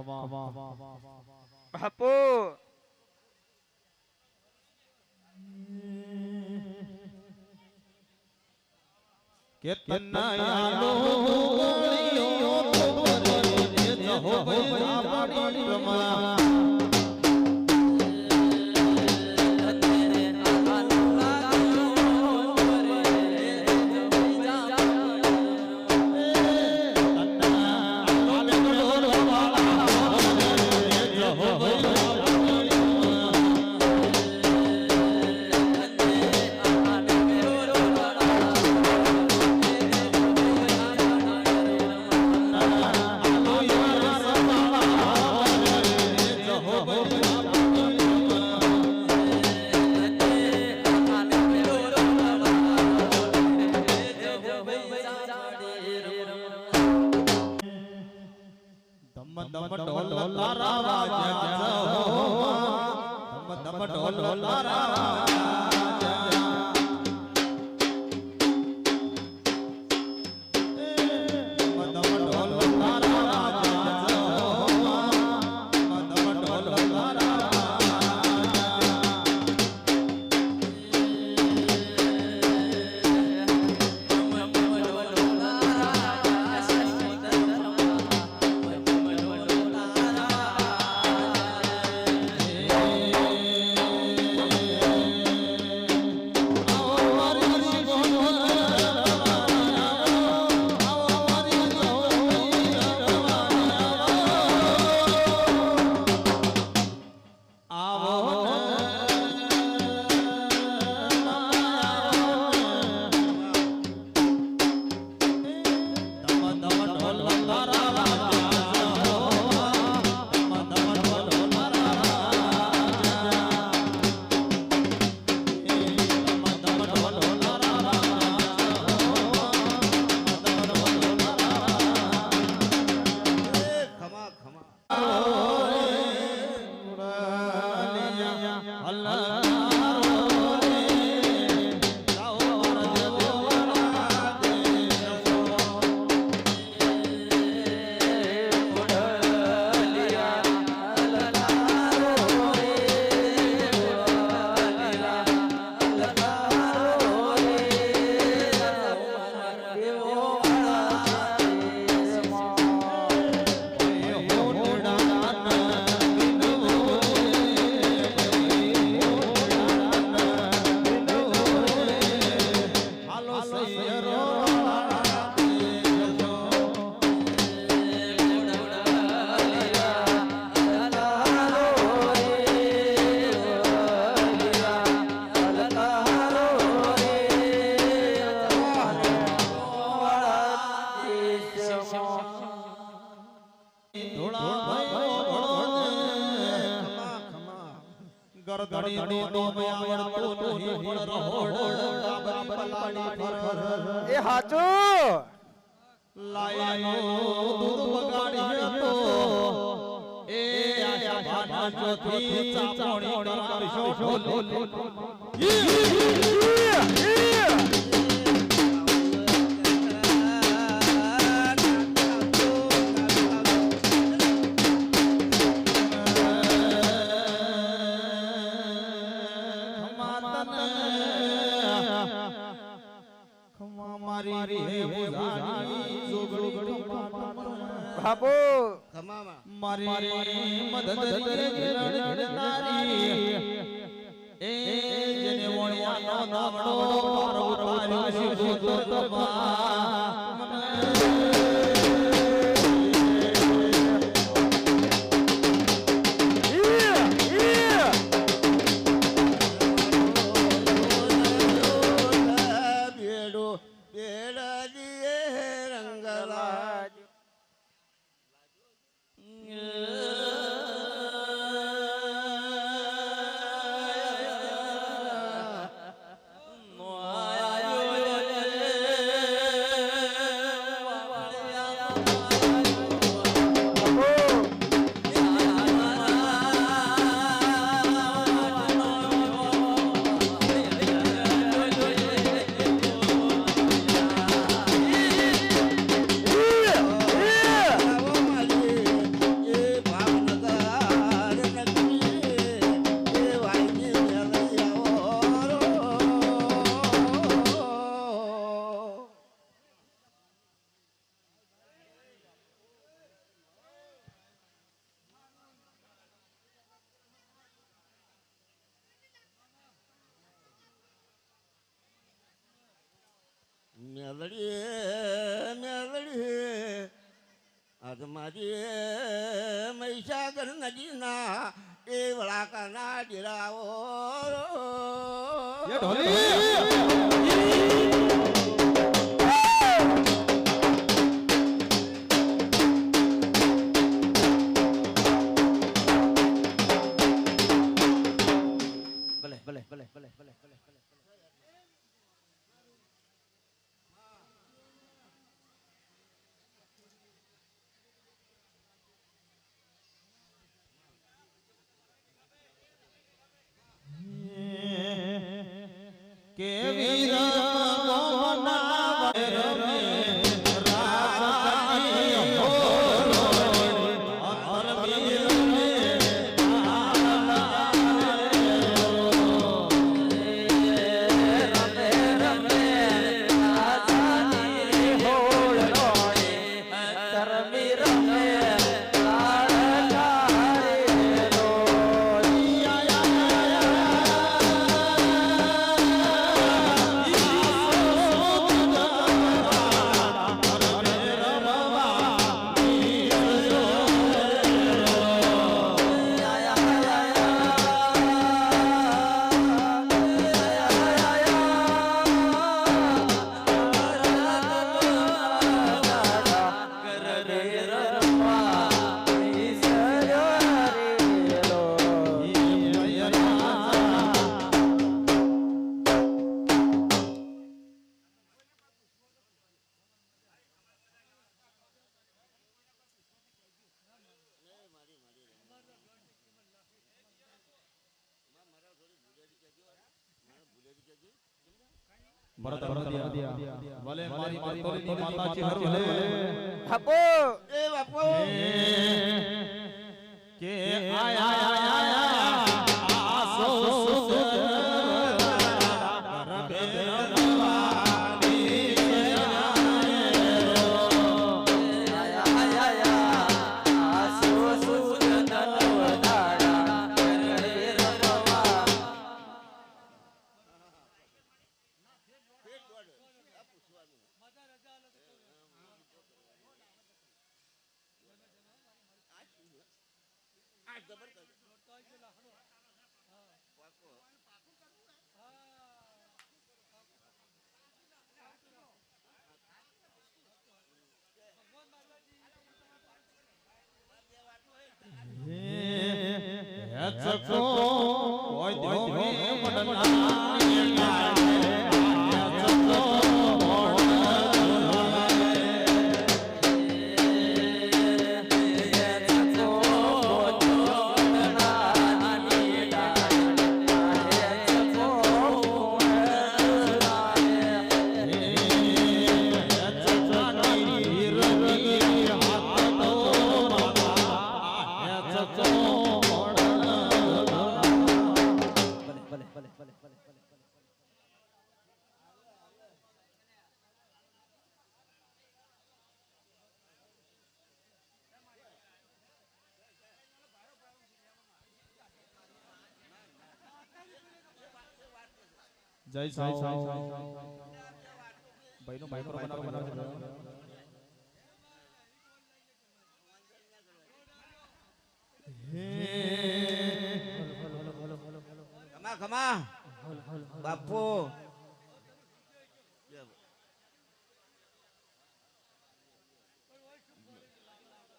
come on, come on, come on, come on, come on, come on, come on. कितना यालो यो तो बरे न हो बरे যদি চাপড়ি મારી મદદ લડનારી. એ જેને વણવાનો નામડો મારો તારી સુતો તમાર મેલડી મેલડી. આજ મારી મહીસાગર નદીના એ વળાકાના ડેરાઓ. ભલે ભલે ભલે ભલે ભલે ભલે ભલે. ભલે મારી માતોની માતાજી હર ભલે. બાપો એ બાપુ હેચકો હોય દેવો મડના હેચકો જય સાવ ભાઈનો માઇક્રો બનાવો બનાવો. ખમા ખમા. બાપુ.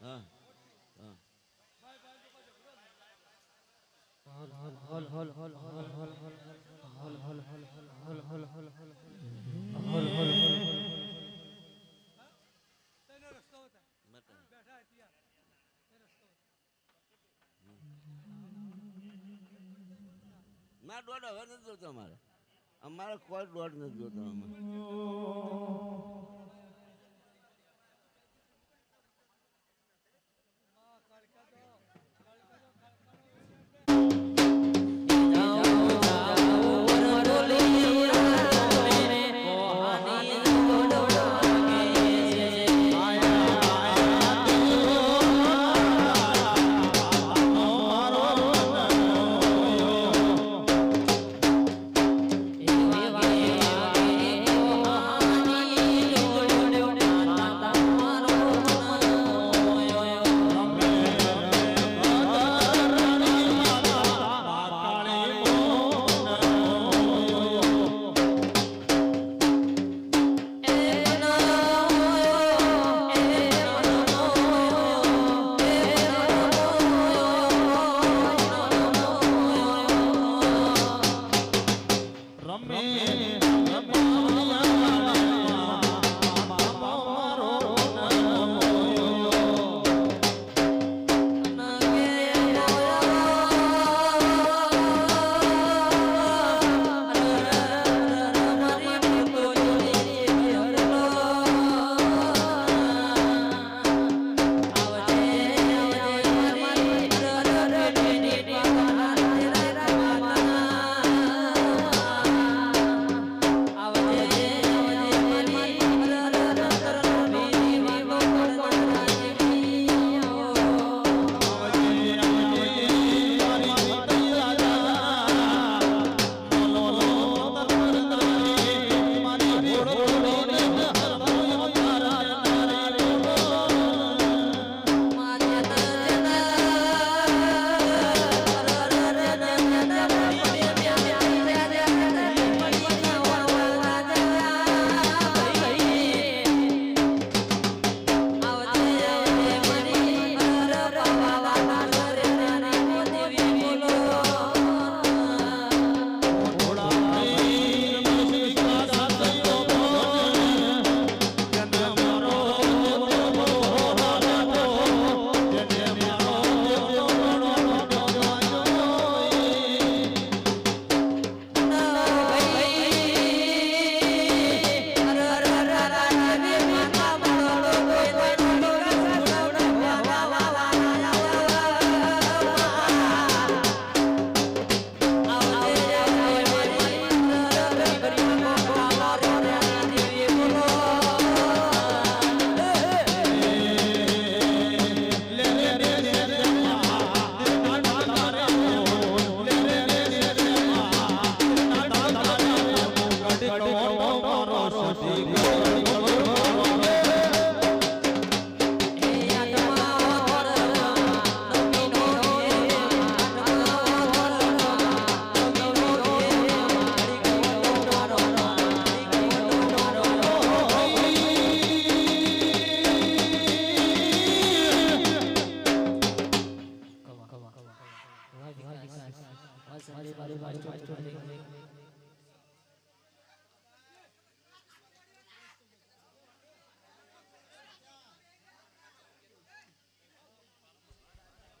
હા હા. ના દોઢ હવે નથી જોતો અમારે અમારે કોઈ દોઢ નથી જોતો અમારે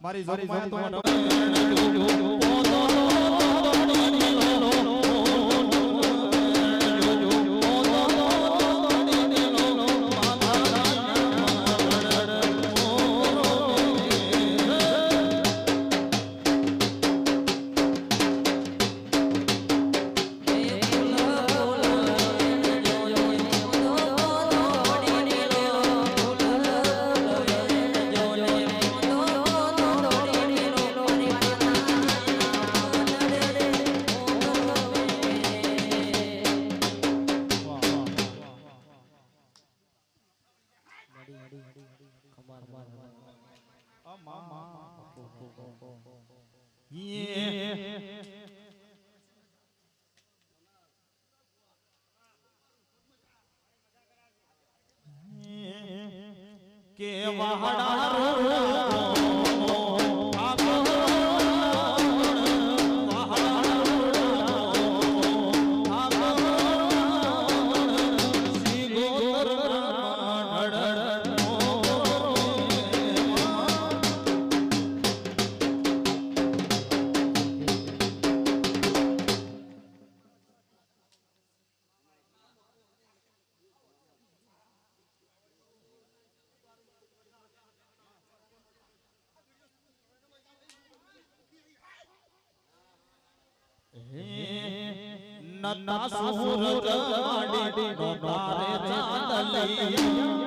મારી જોરી 马哈 ನನ್ನ ದಾಸೋರ ಮಾಡಿ ಚಾಂದಲಿಯ